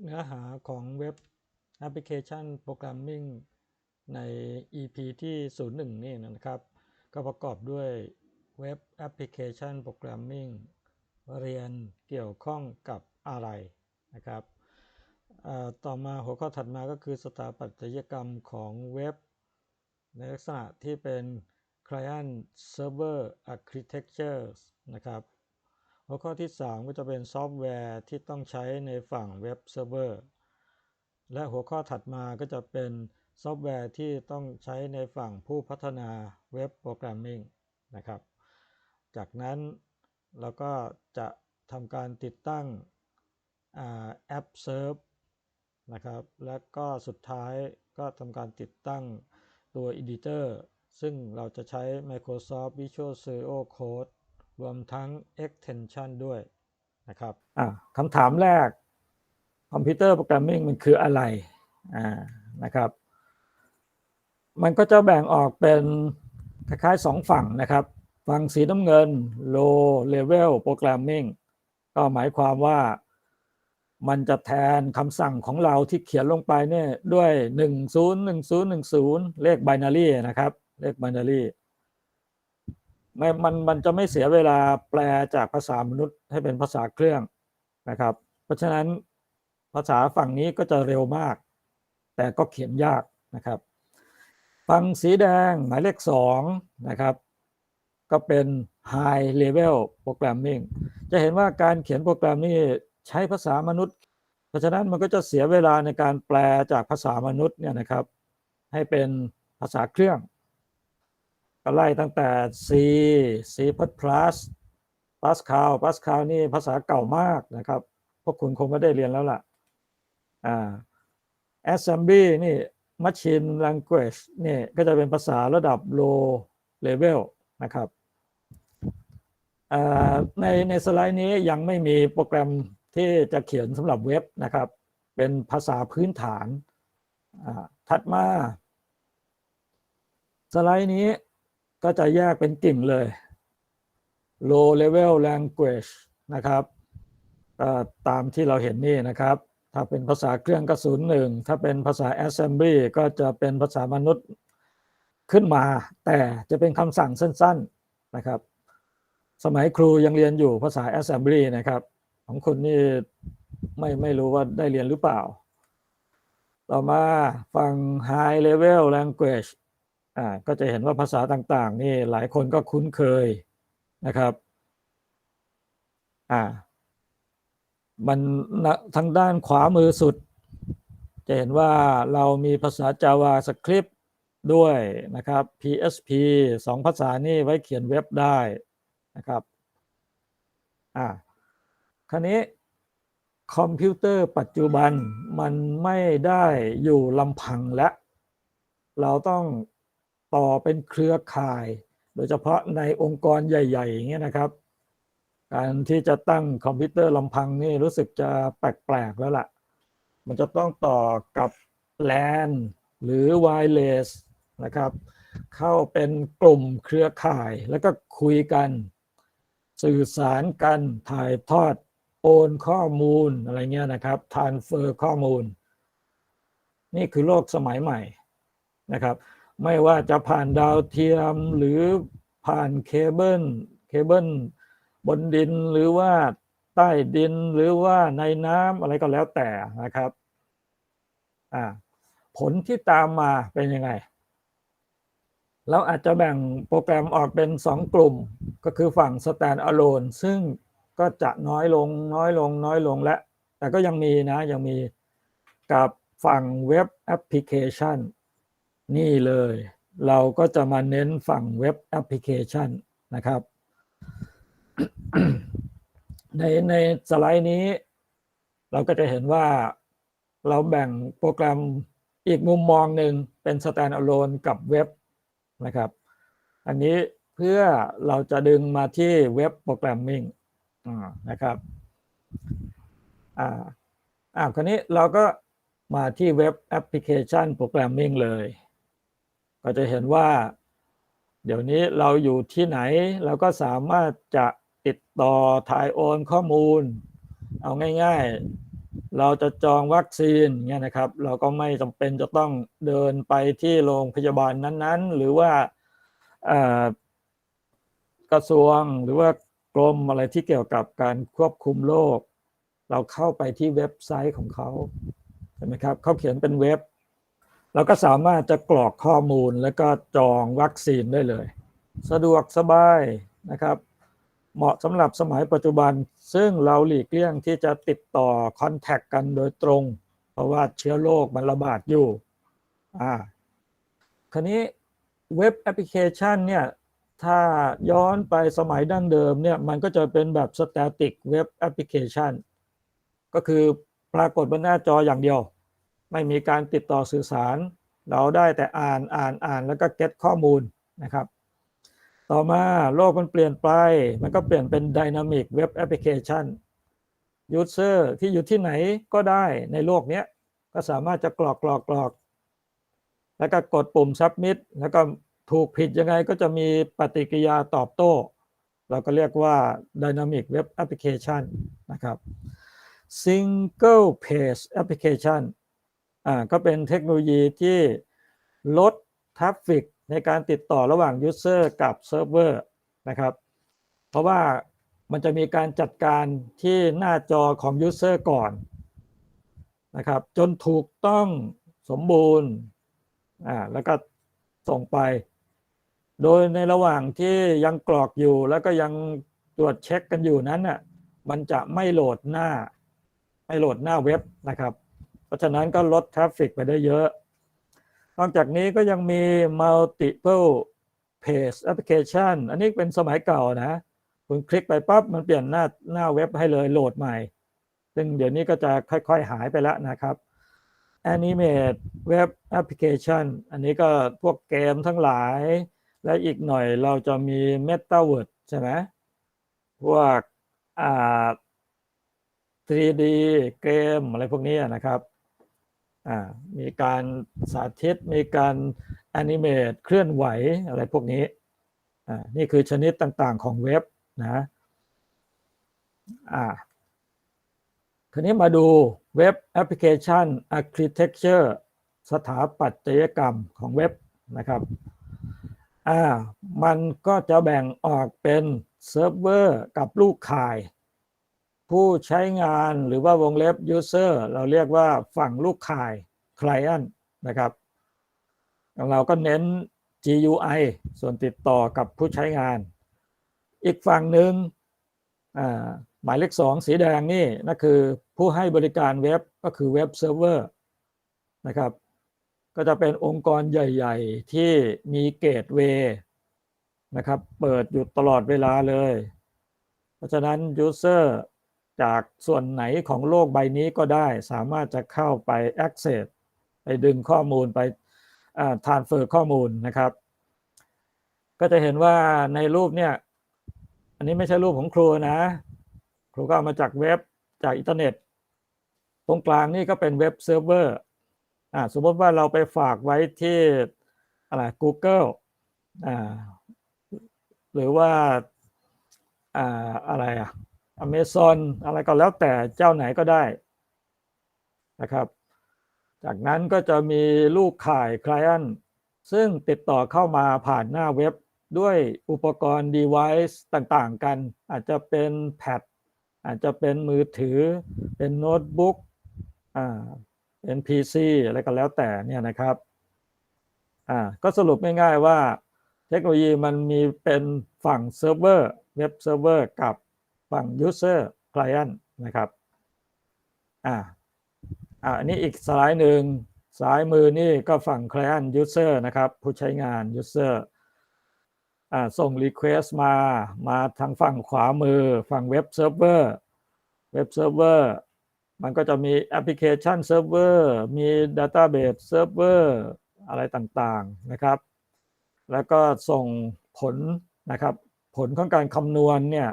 เนื้อหาของเว็บแอปพลิเคชันโปรแกรมมิ่งใน EP ที่ 01 นี่นะครับ ก็ประกอบด้วยเว็บแอปพลิเคชันโปรแกรมมิ่งเรียนเกี่ยวข้องกับอะไรนะครับต่อมาหัวข้อถัดมาก็คือสถาปัตยกรรมของเว็บ ในลักษณะที่เป็น Client Server Architecture นะครับ หัวข้อที่ 3 ก็จะเป็นซอฟต์แวร์ที่ต้องใช้ในฝั่งเว็บเซิร์ฟเวอร์ และหัวข้อถัดมาก็จะเป็นซอฟต์แวร์ที่ต้องใช้ในฝั่งผู้พัฒนาเว็บโปรแกรมมิ่งนะครับ จากนั้นเราก็จะทำการติดตั้งแอปเซิร์ฟนะครับ และก็สุดท้ายก็ทำการติดตั้งตัว Editor ซึ่งเราจะใช้ Microsoft Visual Studio Code รวมทั้ง extension ด้วยนะครับอะคำถามแรกคอมพิวเตอร์โปรแกรมมิ่งมันคืออะไรอ่านะครับ มันก็จะแบ่งออกเป็นคล้ายๆสองฝั่งนะครับ ฝั่งสีน้ำเงิน low level programming ก็หมายความว่ามันจะแทนคำสั่งของเราที่เขียนลงไปเนี่ยด้วย 101010 เลข binary นะครับ เลข binary ไม่มันมันจะไม่เสียเวลาแปลจากภาษามนุษย์ให้เป็นภาษาเครื่องนะครับ เพราะฉะนั้นภาษาฝั่งนี้ก็จะเร็วมาก แต่ก็เขียนยากนะครับ ฝั่งสีแดงหมายเลขสองนะครับก็เป็น High Level Programming จะเห็นว่าการเขียนโปรแกรมนี่ใช้ภาษามนุษย์ เพราะฉะนั้นมันก็จะเสียเวลาในการแปลจากภาษามนุษย์เนี่ยนะครับ ให้เป็นภาษาเครื่อง ก็ไล่ตั้งแต่ C C++ Pascal Pascal นี่ภาษาเก่ามากนะครับ พวกคุณคงไม่ได้เรียนแล้วล่ะอ่า Assembly นี่ Machine Language นี่ก็จะเป็นภาษาระดับ low level นะครับในในสไลด์นี้ยังไม่มีโปรแกรมที่จะเขียนสำหรับเว็บนะครับ เป็นภาษาพื้นฐานถัดมา สไลด์นี้ ก็จะแยกเป็นกิ่งเลย low level language นะครับตามที่เราเห็นนี่นะครับ ถ้าเป็นภาษาเครื่องก็ศูนย์หนึ่งถ้าเป็นภาษา assembly ก็จะเป็นภาษามนุษย์ขึ้นมา แต่จะเป็นคำสั่งสั้นๆนะครับ สมัยครูยังเรียนอยู่ภาษา assembly นะครับ ของคุณนี่ไม่ไม่รู้ว่าได้เรียนหรือเปล่า ต่อมาฟัง high level language อ่าก็จะเห็นว่าภาษาต่างๆ นี่หลายคนก็คุ้นเคยนะครับอ่ามันทางด้านขวามือสุด จะเห็นว่าเรามีภาษา JavaScript ด้วยนะครับ PHP สองภาษานี้ไว้เขียนเว็บได้นะครับอ่าคราวนี้คอมพิวเตอร์ปัจจุบันมันไม่ได้อยู่ลำพังและ เราต้อง ต่อเป็นเครือข่าย โดยเฉพาะในองค์กรใหญ่ๆอย่างเงี้ยนะครับ การที่จะตั้งคอมพิวเตอร์ลำพังนี่รู้สึกจะแปลกๆแล้วล่ะ มันจะต้องต่อกับ LAN หรือ Wireless นะครับ เข้าเป็นกลุ่มเครือข่ายแล้วก็คุยกัน สื่อสารกันถ่ายทอดโอนข้อมูลอะไรเงี้ยนะครับทานเฟอร์ข้อมูล นี่คือโลกสมัยใหม่นะครับ ไม่ว่าจะผ่านดาวเทียมหรือผ่านเคเบิลเคเบิลบนดินหรือว่าใต้ดินหรือว่าในน้ำอะไรก็แล้วแต่นะครับอ่าผลที่ตามมาเป็นยังไง เราอาจจะแบ่งโปรแกรมออกเป็นสองกลุ่ม ก็คือฝั่ง stand alone ซึ่งก็จะน้อยลงน้อยลงน้อยลงและ แต่ก็ยังมีนะ ยังมีกับฝั่งเว็บแอปพลิเคชัน นี่เลย เราก็จะมาเน้นฝั่งเว็บแอปพลิเคชันนะครับ ในในสไลด์นี้ เราก็จะเห็นว่าเราแบ่งโปรแกรมอีกมุมมองหนึ่งเป็น standalone กับเว็บนะครับ อันนี้เพื่อเราจะดึงมาที่เว็บโปรแกรมมิ่งนะครับอ่าอ่าคราวนี้เราก็มาที่เว็บแอปพลิเคชันโปรแกรมมิ่งเลย ก็จะเห็นว่า เดี๋ยวนี้เราอยู่ที่ไหน เราก็สามารถจะติดต่อถ่ายโอนข้อมูล เอาง่ายๆ เราจะจองวัคซีนเนี่ยนะครับ เราก็ไม่จำเป็นจะต้องเดินไปที่โรงพยาบาลนั้นๆ หรือว่ากระทรวงหรือว่ากรมอะไรที่เกี่ยวกับการควบคุมโรคเราเข้าไปที่เว็บไซต์ของเขาใช่ไหมครับเขาเขียนเป็นเว็บ เราก็สามารถจะกรอกข้อมูลแล้วก็จองวัคซีนได้เลย สะดวกสบายนะครับ เหมาะสำหรับสมัยปัจจุบัน ซึ่งเราหลีกเลี่ยงที่จะติดต่อคอนแทคกันโดยตรง เพราะว่าเชื้อโรคมันระบาดอยู่อ่าคราวนี้เว็บแอปพลิเคชันเนี่ยถ้าย้อนไปสมัยดั้งเดิมเนี่ยมันก็จะเป็นแบบ static web application ก็คือปรากฏบนหน้าจออย่างเดียว ไม่มีการติดต่อสื่อสาร เราได้แต่อ่านอ่านอ่านแล้วก็เก็ตข้อมูลนะครับ ต่อมาโลกมันเปลี่ยนไป มันก็เปลี่ยนเป็น Dynamic Web Application User ที่อยู่ที่ไหนก็ได้ในโลกนี้ก็สามารถจะกรอกกรอกกรอก แล้วก็กดปุ่ม Submit แล้วก็ถูกผิดยังไงก็จะมีปฏิกิริยาตอบโต้ เราก็เรียกว่า Dynamic Web Application นะครับ Single Page Application อ่าก็เป็นเทคโนโลยีที่ลดทราฟฟิกในการติดต่อระหว่าง User กับเซิร์ฟเวอร์นะครับ เพราะว่ามันจะมีการจัดการที่หน้าจอของ User ก่อนนะครับ จนถูกต้องสมบูรณ์อ่าแล้วก็ส่งไป โดยในระหว่างที่ยังกรอกอยู่แล้วก็ยังตรวจเช็คกันอยู่นั้นน่ะมันจะไม่โหลดหน้า ไม่โหลดหน้าเว็บนะครับ ราะฉะนั้นก็ลดทราฟฟิกไปได้เยอะ นอกจากนี้ก็ยังมี multiple page application อันนี้เป็นสมัยเก่านะ คุณคลิกไปปั๊บมันเปลี่ยนหน้าหน้าเว็บให้เลยโหลดใหม่ ซึ่งเดี๋ยวนี้ก็จะค่อยๆหายไปแล้วนะครับ Animate Web Application อันนี้ก็พวกเกมทั้งหลาย และอีกหน่อยเราจะมี Metaverse ใช่ไหมพวกอ่า 3D เกมอะไรพวกนี้นะครับ มีการสาธิตมีการแอนิเมตเคลื่อนไหวอะไรพวกนี้นี่คือชนิดต่างๆของเว็บนะอ่าทีนี้มาดูเว็บแอปพลิเคชัน Architecture สถาปัตยกรรมของเว็บนะครับอ่ามันก็จะแบ่งออกเป็นเซิร์ฟเวอร์กับลูกข่าย ผู้ใช้งานหรือว่าวงเล็บ user เราเรียกว่าฝั่งลูกข่าย client นะครับ เราก็เน้น GUI ส่วนติดต่อกับผู้ใช้งาน อีกฝั่งหนึ่งอ่าหมายเลขสองสีแดงนี่นั่นคือผู้ให้บริการเว็บก็คือเว็บเซิร์ฟเวอร์นะครับ ก็จะเป็นองค์กรใหญ่ ๆ ที่มีเกตเวย์นะครับ เปิดอยู่ตลอดเวลาเลย เพราะฉะนั้น User จากส่วนไหนของโลกใบนี้ก็ได้สามารถจะเข้าไป Access ไปดึงข้อมูลไปอ่า transfer ข้อมูลนะครับ ก็จะเห็นว่าในรูปเนี่ย อันนี้ไม่ใช่รูปของครูนะ ครูก็เอามาจากเว็บจากอินเทอร์เน็ต ตรงกลางนี่ก็เป็นเว็บเซิร์ฟเวอร์อ่าสมมติว่าเราไปฝากไว้ที่อะไร Google อ่าหรือว่าอ่าอะไรอะ Amazon อะไรก็แล้วแต่เจ้าไหนก็ได้นะครับ จากนั้นก็จะมีลูกข่าย Client ซึ่งติดต่อเข้ามาผ่านหน้าเว็บด้วยอุปกรณ์ device ต่างๆ กัน อาจจะเป็นแพดอาจจะเป็นมือถือ เป็นโน้ตบุ๊กอ่าเป็น PC อะไรก็แล้วแต่เนี่ยนะครับอ่าก็สรุปง่ายๆว่าเทคโนโลยีมันมีเป็นฝั่งเซิร์ฟเวอร์เว็บเซิร์ฟเวอร์กับ ฝั่ง user client นะครับอ่าอ่าอันนี้อีกสไลด์หนึ่งซ้ายมือนี่ก็ฝั่ง client user นะครับ ผู้ใช้งาน user อ่าส่ง request มามาทางฝั่งขวามือฝั่งเว็บเซิร์ฟเวอร์เว็บเซิร์ฟเวอร์มันก็จะมีแอปพลิเคชันเซิร์ฟเวอร์มีดัตต้าเบสเซิร์ฟเวอร์อะไรต่างๆนะครับ แล้วก็ส่งผลนะครับ ผลของการคำนวณเนี่ย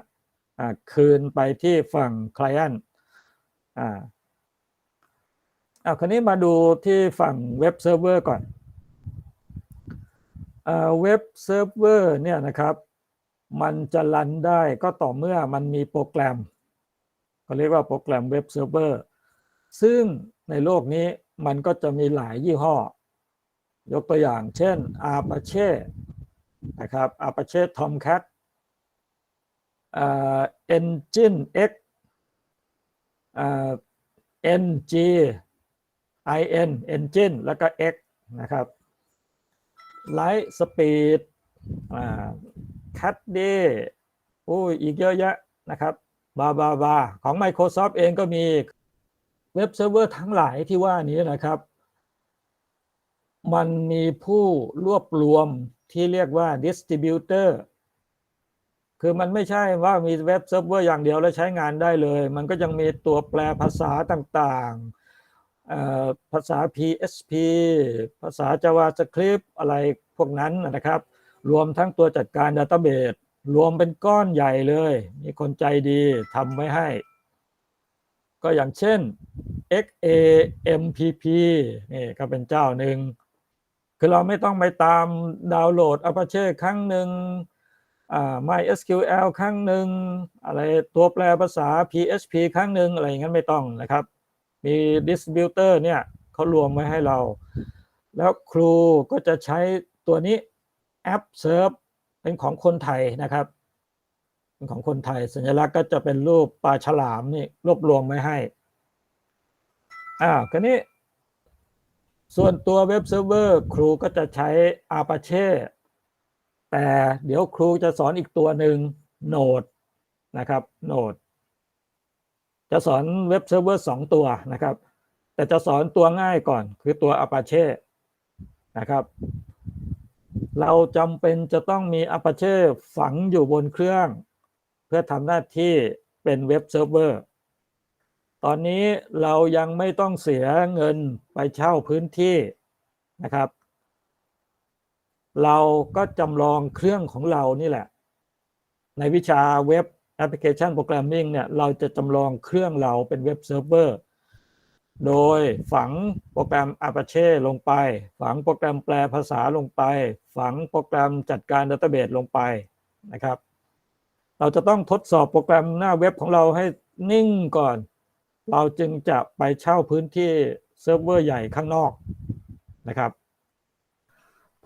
คืนไปที่ฝั่ง client อ่าเอาคราวนี้มาดูที่ฝั่งเว็บเซิร์ฟเวอร์ก่อนเว็บเซิร์ฟเวอร์เนี่ยนะครับ มันจะรันได้ก็ต่อเมื่อมันมีโปรแกรมก็เรียกว่าโปรแกรมเว็บเซิร์ฟเวอร์ซึ่งในโลกนี้มันก็จะมีหลายยี่ห้อ ยกตัวอย่างเช่น Apache นะครับ Apache Tomcat Engine X อ่า NG IN Engine แล้วก็ X นะครับ Light Speed อ่า Cat Day อุ้ยอีกเยอะแยะนะครับบาบาบาของ Microsoft เองก็มีเว็บเซิร์ฟเวอร์ทั้งหลายที่ว่านี้นะครับ มันมีผู้รวบรวมที่เรียกว่า distributor คือมันไม่ใช่ว่ามีเว็บเซิร์ฟเวอร์อย่างเดียวแล้วใช้งานได้เลย มันก็ยังมีตัวแปลภาษาต่างๆอ่อภาษา PHP ภาษา JavaScript อะไรพวกนั้นนะครับ รวมทั้งตัวจัดการดัต a b เบ e รวมเป็นก้อนใหญ่เลย มีคนใจดีทำไว้ให้ ก็อย่างเช่น XAMPP นี่ก็เป็นเจ้าหนึ่ง คือเราไม่ต้องไปตามดาวน์โหลด Apache ครั้งหนึ่ง MySQL ครั้งหนึ่งอะไรตัวแปลภาษา PHP ครั้งหนึ่งอะไรอย่างนั้นไม่ต้องนะครับ มีดิส t r i b u เตอร์เนี่ยเขารวมไว้ให้เรา แล้วครูก็จะใช้ตัวนี้แอปเซิร์ฟเป็นของคนไทยนะครับ เป็นของคนไทยสัญลักษณ์ก็จะเป็นรูปปลาฉลามนี่รวบรวมไว้ให้อ้าคันนี้ ส่วนตัวเว็บเซิร์ฟเวอร์ครูก็จะใช้ Apache แต่เดี๋ยวครูจะสอนอีกตัวหนึ่ง Node นะครับ Node จะสอนเว็บเซิร์ฟเวอร์สองตัวนะครับ แต่จะสอนตัวง่ายก่อนคือตัว Apache นะครับ เราจำเป็นจะต้องมี Apache ฝังอยู่บนเครื่อง เพื่อทำหน้าที่เป็นเว็บเซิร์ฟเวอร์ตอนนี้เรายังไม่ต้องเสียเงินไปเช่าพื้นที่นะครับ เราก็จำลองเครื่องของเรานี่แหละ ในวิชาเว็บแอปพลิเคชันโปรแกรมมิ่งเนี่ยเราจะจำลองเครื่องเราเป็นเว็บเซิร์ฟเวอร์โดยฝังโปรแกรม Apache ลงไป ฝังโปรแกรมแปลภาษาลงไป ฝังโปรแกรมจัดการดัตเตอร์เบสลงไปนะครับ เราจะต้องทดสอบโปรแกรมหน้าเว็บของเราให้นิ่งก่อน เราจึงจะไปเช่าพื้นที่เซิร์ฟเวอร์ใหญ่ข้างนอกนะครับ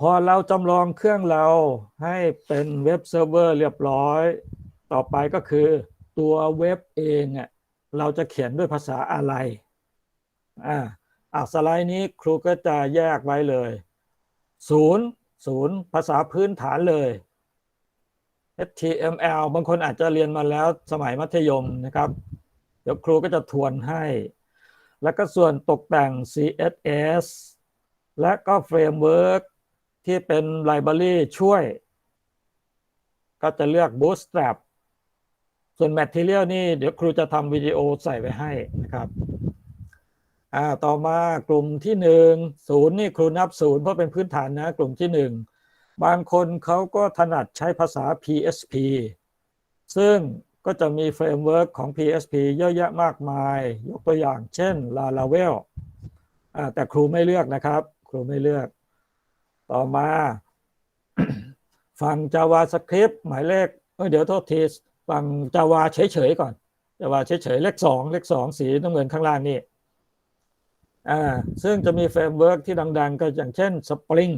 พอเราจำลองเครื่องเราให้เป็นเว็บเซิร์ฟเวอร์เรียบร้อย ต่อไปก็คือตัวเว็บเองอะเราจะเขียนด้วยภาษาอะไรอ่าอะสไลด์นี้ครูก็จะแยกไว้เลยศูนย์ศูนย์ภาษาพื้นฐานเลย HTML บางคนอาจจะเรียนมาแล้วสมัยมัธยมนะครับ เดี๋ยวครูก็จะทวนให้ แล้วก็ส่วนตกแต่ง CSS และก็เฟรมเวิร์ก ที่เป็นไลบรารีช่วย ก็จะเลือก Bootstrap ส่วน Material นี่เดี๋ยวครูจะทำวิดีโอใส่ไว้ให้นะครับอ่าต่อมากลุ่มที่หนึ่งศูนย์นี่ครูนับศูนย์เพราะเป็นพื้นฐานนะ กลุ่มที่หนึ่งบางคนเขาก็ถนัดใช้ภาษา PHP ซึ่งก็จะมีเฟรมเวิร์กของ PHP เยอะแยะมากมาย ยกตัวอย่างเช่น Laravel อ่าแต่ครูไม่เลือกนะครับ ครูไม่เลือก ต่อมา ฝั่ง JavaScript หมายเลขเเดี๋ยวโทษทีฝั่ง Java เฉยๆก่อน Java เฉยๆเลขสองเลขสองสีน้ำเงินข้างล่างนี่อ่าซึ่งจะมีเฟรมเวิร์กที่ดัง ๆ ก็อย่างเช่น Spring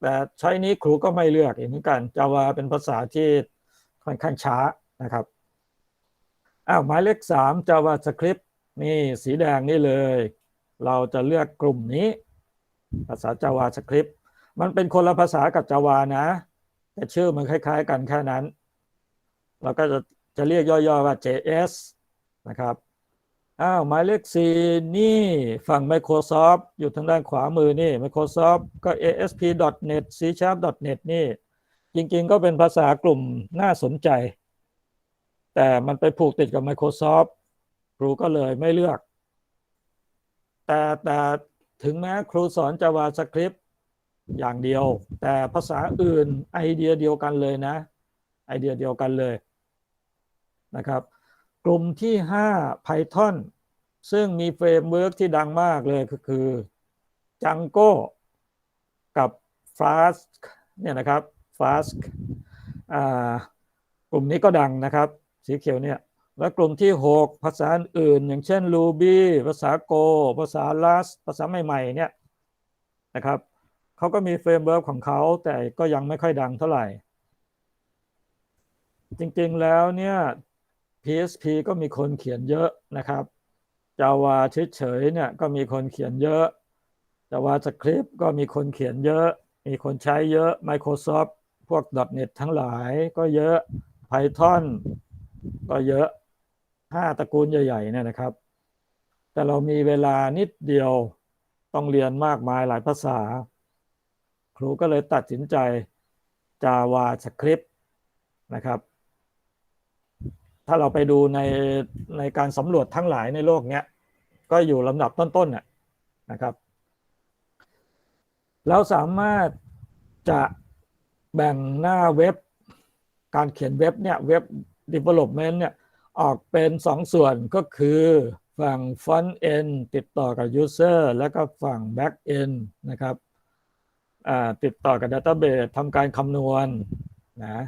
แต่ใช้นี้ครูก็ไม่เลือกอีกเหมือนกัน Java เป็นภาษาที่ค่อนข้างช้านะครับอ้าวหมายเลขสาม JavaScript นี่สีแดงนี่เลย เราจะเลือกกลุ่มนี้ ภาษา JavaScript มันเป็นคนละภาษากับ Java นะ แต่ชื่อมันคล้าย ๆ กันแค่นั้น เราก็จะจะเรียกย่อๆว่า JS นะครับอ้าวหมายเลขสี่นี่ฝั่ง Microsoft อยู่ทางด้านขวามือนี่ Microsoft ก็ ASP.NET C Sharp.NET นี่ จริงๆก็เป็นภาษากลุ่มน่าสนใจ แต่มันไปผูกติดกับ Microsoft ครูก็เลยไม่เลือก แต่แต่ ถึงแม้ครูสอน JavaScript อย่างเดียว แต่ภาษาอื่นไอเดียเดียวกันเลยนะ ไอเดียเดียวกันเลยนะครับ กลุ่มที่ 5 Python ซึ่งมีเฟรมเวิร์กที่ดังมากเลยก็คือ Django กับ Flask เนี่ยนะครับ Flask กลุ่มนี้ก็ดังนะครับ สีเขียวเนี่ย และกลุ่มที่ 6 ภาษาอื่น อย่างเช่น Ruby ภาษา Go ภาษา Rust ภาษาใหม่ๆเนี่ยนะครับเขาก็มีเฟรมเวิร์กของเขาแต่ก็ยังไม่ค่อยดังเท่าไหร่ จริงๆแล้วเนี่ย PHP ก็มีคนเขียนเยอะนะครับ Java เฉยๆเนี่ยก็มีคนเขียนเยอะ JavaScript ก็มีคนเขียนเยอะ มีคนใช้เยอะ Microsoft พวก .NET ทั้งหลายก็เยอะ Python ก็เยอะ ห้าตระกูลใหญ่ๆเนี่ยนะครับ แต่เรามีเวลานิดเดียวต้องเรียนมากมายหลายภาษา ครูก็เลยตัดสินใจ JavaScript นะครับ ถ้าเราไปดูในในการสำรวจทั้งหลายในโลกเนี้ยก็อยู่ลำดับต้นๆน่ะนะครับเราสามารถจะแบ่งหน้าเว็บ การเขียนเว็บเนี่ยเว็บ development เนี่ย ออกเป็นสองส่วนก็คือฝั่ง front end ติดต่อกับ user แล้วก็ฝั่ง back end นะครับติดต่อกับ database ทำการคำนวณนะ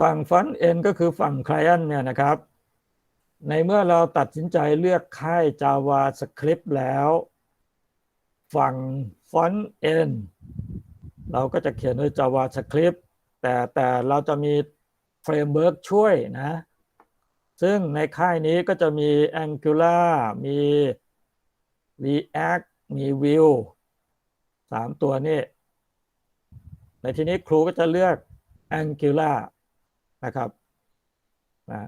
ฝั่ง front end ก็คือฝั่ง client เนี่ยนะครับ ในเมื่อเราตัดสินใจเลือกค่าย JavaScript แล้ว ฝั่ง front end เราก็จะเขียนด้วย JavaScript แต่แต่เราจะมี เฟรมเวิร์กช่วยนะ ซึ่งในค่ายนี้ก็จะมี Angular มี React มี Vue สามตัวนี้ ในที่นี้ครูก็จะเลือก Angular นะครับนะ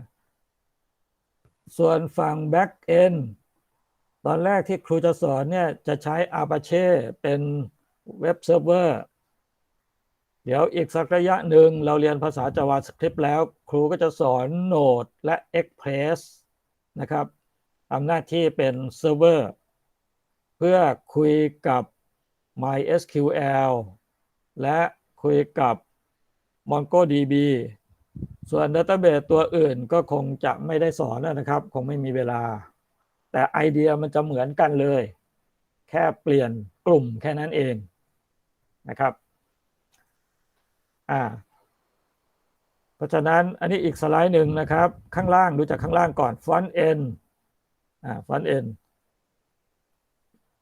ส่วนฝั่ง Back End ตอนแรกที่ครูจะสอนเนี่ยจะใช้ Apache เป็นเว็บเซิร์ฟเวอร์ เดี๋ยวอีกสักระยะหนึ่งเราเรียนภาษา JavaScript แล้ว ครูก็จะสอน Node และ Express นะครับทำหน้าที่เป็นเซิร์ฟเวอร์เพื่อคุยกับ MySQL และคุยกับ MongoDB ส่วน Database ตัวอื่นก็คงจะไม่ได้สอนนะครับ คงไม่มีเวลา แต่ไอเดียมันจะเหมือนกันเลย แค่เปลี่ยนกลุ่มแค่นั้นเองนะครับ อ่า เพราะฉะนั้นอันนี้อีกสไลด์หนึ่งนะครับ ข้างล่างดูจากข้างล่างก่อน front end อ่า front end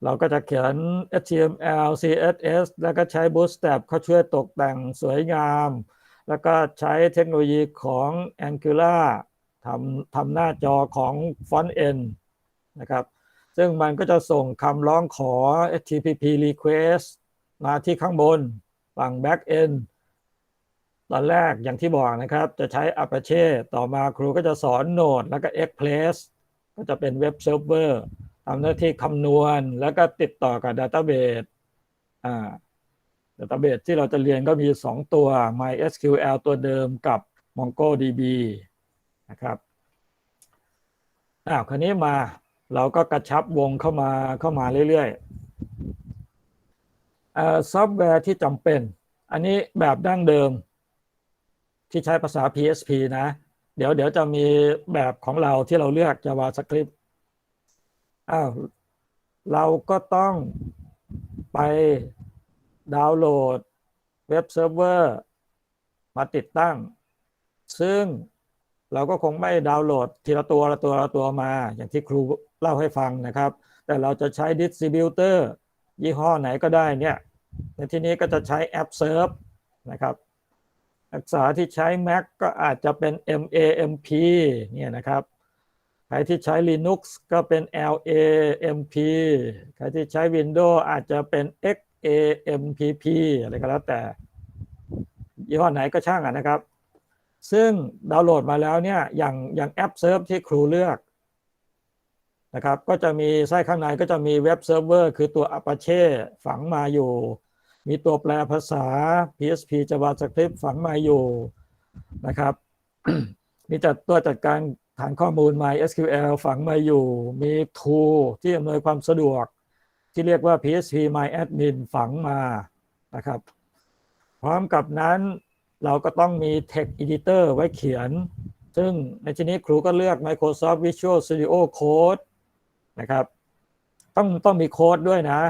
เราก็จะเขียน HTML CSS แล้วก็ใช้ Bootstrap เขาช่วยตกแต่งสวยงาม แล้วก็ใช้เทคโนโลยีของ Angular ทำทำหน้าจอของ front end นะครับ ซึ่งมันก็จะส่งคำร้องขอ HTTP request มาที่ข้างบนฝั่ง back end ตอนแรกอย่างที่บอกนะครับ จะใช้ Apache ต่อมาครูก็จะสอน Node แล้วก็ Express ก็จะเป็นเว็บเซิร์ฟเวอร์ทำหน้าที่คำนวณ แล้วก็ติดต่อกับ Database อ่า Database ที่เราจะเรียนก็มี 2 ตัว MySQL ตัวเดิมกับ MongoDB นะครับอ้าวคราวนี้มาเราก็กระชับวงเข้ามาเข้ามาเรื่อยๆซอฟต์แวร์ที่จำเป็น อันนี้แบบดั้งเดิม ที่ใช้ภาษา PHP นะ เดี๋ยวเดี๋ยวจะมีแบบของเราที่เราเลือก JavaScript อ้าวเราก็ต้องไปดาวน์โหลดเว็บเซิร์ฟเวอร์มาติดตั้ง ซึ่งเราก็คงไม่ดาวน์โหลดทีละตัวละตัวละตัวมา อย่างที่ครูเล่าให้ฟังนะครับ แต่เราจะใช้ดิสติบิวเตอร์ยี่ห้อไหนก็ได้เนี่ย ในที่นี้ก็จะใช้แอปเซิร์ฟนะครับ อักษาที่ใช้ Mac ก็อาจจะเป็น MAMP เนี่ยนะครับ ใครที่ใช้ Linux ก็เป็น LAMP ใครที่ใช้ Windows อาจจะเป็น XAMPP อะไรก็แล้วแต่ยี่ห้อไหนก็ช่างอะนะครับ ซึ่งดาวน์โหลดมาแล้วเนี่ยอย่างอย่างแอปเซิร์ฟที่ครูเลือกนะครับก็จะมีไส้ข้างในก็จะมีเว็บเซิร์ฟเวอร์คือตัว Apache ฝังมาอยู่ มีตัวแปลภาษา PHP JavaScript ฝังมาอยู่นะครับ มีจัดตัวจัดการฐานข้อมูล MySQL ฝังมาอยู่ มี tool ที่อำนวยความสะดวก ที่เรียกว่า PHP MyAdmin ฝังมานะครับ พร้อมกับนั้นเราก็ต้องมี Text Editor ไว้เขียน ซึ่งในที่นี้ครูก็เลือก Microsoft Visual Studio Code นะครับ ต้องต้องมีโค้ดด้วยนะ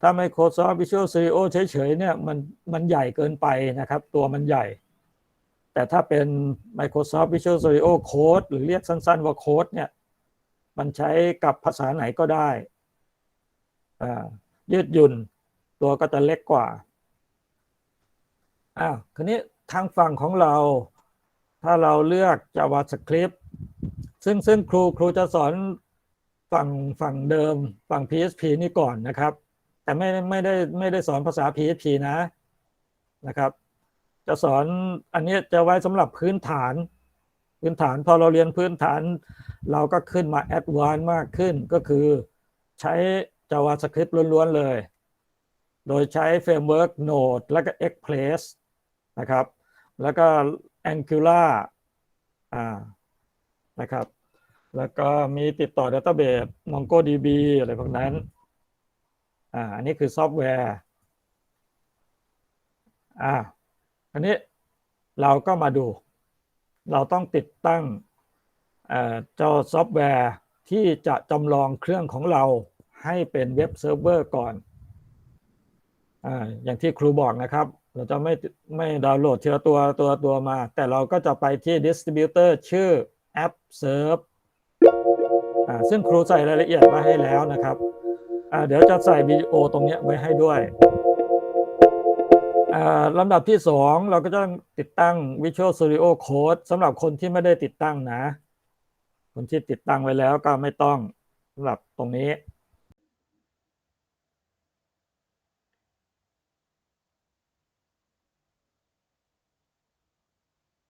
ถ้า Microsoft Visual Studio เฉยๆเนี่ยมันมันใหญ่เกินไปนะครับ ตัวมันใหญ่ แต่ถ้าเป็น Microsoft Visual Studio Code หรือเรียกสั้นๆว่าโค้ดเนี่ยมันใช้กับภาษาไหนก็ได้ยืดหยุ่นตัวก็จะเล็กกว่าอ้าวคืนนี้ทางฝั่งของเรา ถ้าเราเลือก JavaScript ซึ่งซึ่งครูครูจะสอนฝั่งฝั่งเดิมฝั่ง PHP นี่ก่อนนะครับ แต่ไม่ไม่ได้ไม่ได้สอนภาษา PHP นะนะครับ จะสอนอันนี้จะไว้สำหรับพื้นฐาน พื้นฐานพอเราเรียนพื้นฐาน เราก็ขึ้นมาแอดวานมากขึ้นก็คือใช้ JavaScript ล้วนๆเลย โดยใช้เฟรมเวิร์ก Node แล้วก็ Express นะครับ แล้วก็ Angular อ่านะครับ แล้วก็มีติดต่อ Database MongoDB อะไรพวกนั้น อ่าอันนี้คือซอฟต์แวร์อ่าอันนี้เราก็มาดู เราต้องติดตั้งเอ่อเจ้าซอฟต์แวร์ที่จะจำลองเครื่องของเราให้เป็นเว็บเซิร์ฟเวอร์ก่อนอ่าอย่างที่ครูบอกนะครับ เราจะไม่ไม่ดาวน์โหลดทีละตัวตัวตัวมา แต่เราก็จะไปที่ distributor ชื่อ app serve อ่าซึ่งครูใส่รายละเอียดมาให้แล้วนะครับ อ่าเดี๋ยวจะใส่วิดีโอตรงนี้ไว้ให้ด้วยอ่าลำดับที่สองเราก็จะติดตั้ง Visual Studio Code สำหรับคนที่ไม่ได้ติดตั้งนะ คนที่ติดตั้งไว้แล้วก็ไม่ต้องสำหรับตรงนี้